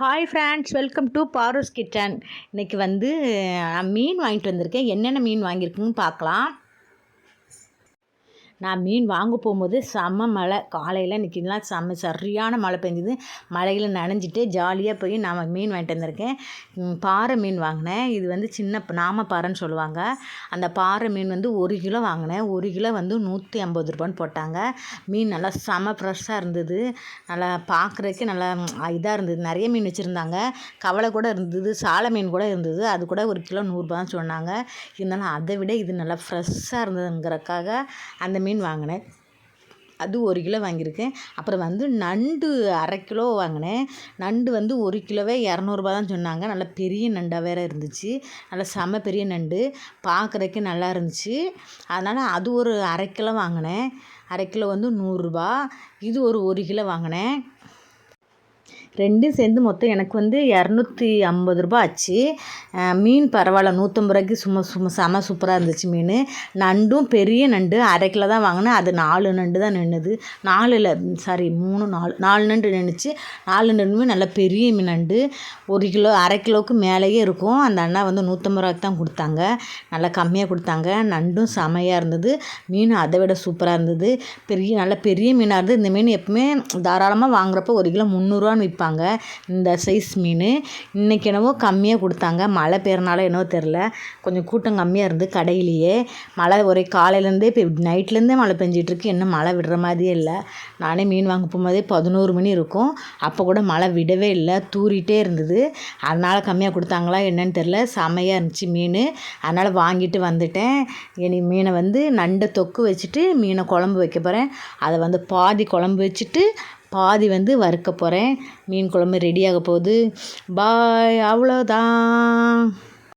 Hi friends welcome to Paro's kitchen இன்றைக்கி வந்து நான் மீன் வாங்கிட்டு வந்திருக்கேன். என்னென்ன மீன் வாங்கியிருக்குன்னு பார்க்கலாம். நான் மீன் வாங்க போகும்போது செம்ம மழை. காலையில் இன்றைக்கிலாம் செம்ம சரியான மழை பெஞ்சுது. மழையில் நனைஞ்சிட்டு ஜாலியாக போய் நான் மீன் வாங்கிட்டு வந்திருக்கேன். பாறை மீன் வாங்கினேன். இது வந்து சின்ன நாம பாறைன்னு சொல்லுவாங்க. அந்த பாறை மீன் வந்து ஒரு கிலோ வாங்கினேன். ஒரு கிலோ வந்து நூற்றி ஐம்பது ரூபான்னு போட்டாங்க. மீன் நல்லா செம ஃப்ரெஷ்ஷாக இருந்தது. நல்லா பார்க்குறதுக்கு நல்லா இதாக இருந்தது. நிறைய மீன் வச்சுருந்தாங்க. கவலை கூட இருந்தது. சாலை மீன் கூட இருந்தது. அது கூட ஒரு கிலோ நூறுரூபான்னு சொன்னாங்க. இருந்தாலும் அதை விட இது நல்லா ஃப்ரெஷ்ஷாக இருந்ததுங்கிறக்காக அந்த மீன் வாங்கினேன். அது ஒரு கிலோ வாங்கியிருக்கேன். அப்புறம் வந்து நண்டு அரை கிலோ வாங்கினேன். நண்டு வந்து ஒரு கிலோவே இரநூறுபா தான் சொன்னாங்க. நல்ல பெரிய நண்டாக வேற இருந்துச்சு. நல்ல செம பெரிய நண்டு. பார்க்குறக்கே நல்லா இருந்துச்சு. அதனால் அது ஒரு அரை கிலோ வாங்கினேன். அரை கிலோ வந்து நூறுரூபா இது ஒரு ஒரு கிலோ வாங்கினேன். ரெண்டும் சேர்ந்து மொத்தம் எனக்கு வந்து இரநூத்தி ஐம்பது ரூபா ஆச்சு. மீன் பரவாயில்ல நூற்றம்பது ரூபாய்க்கு சும்மா சும்மா செம சூப்பராக இருந்துச்சு மீன். நண்டும் பெரிய நண்டு அரை கிலோ தான் வாங்கினேன். அது நாலு நண்டு தான் நின்றுது நாலு இல்லை சாரி மூணு நாலு நாலு நண்டு நின்றுச்சு நாலு நண்டுமே நல்ல பெரிய மீன் நண்டு. ஒரு கிலோ அரை கிலோவுக்கு மேலேயே இருக்கும். அந்த அண்ணா வந்து நூற்றம்பது ரூபாய்க்கு தான் கொடுத்தாங்க. நல்லா கம்மியாக கொடுத்தாங்க. நண்டும் செமையாக இருந்தது. மீன் அதை விட சூப்பராக இருந்தது. பெரிய நல்ல பெரிய மீனாக இருந்தது. இந்த மீன் எப்பவுமே தாராளமாக வாங்குறப்போ ஒரு கிலோ முந்நூறுரூவான்னு விற்பாங்க இந்த சைஸ் மீன். இன்றைக்கி என்னவோ கம்மியாக கொடுத்தாங்க. மழை பெய்யறனால என்னவோ தெரில கொஞ்சம் கூட்டம் கம்மியாக இருந்து கடையிலேயே. மழை ஒரே காலையிலேருந்தே இப்போ நைட்லேருந்தே மழை பெஞ்சிட்ருக்கு. இன்னும் மழை விடுற மாதிரியே இல்லை. நானே மீன் வாங்க போகும்போதே பதினோரு மணி இருக்கும். அப்போ கூட மழை விடவே இல்லை. தூறிட்டே இருந்தது. அதனால் கம்மியாக கொடுத்தாங்களா என்னன்னு தெரில செமையாக இருந்துச்சு மீன். அதனால் வாங்கிட்டு வந்துட்டேன். இனி மீனை வந்து நண்டை தொக்கு வச்சுட்டு மீனை குழம்பு வைக்க போகிறேன் அதை வந்து பாதி குழம்பு வச்சுட்டு பாதி வந்து வறுக்க போகிறேன் மீன் குழம்பு ரெடியாக போகுது. பாய் அவ்வளோதான்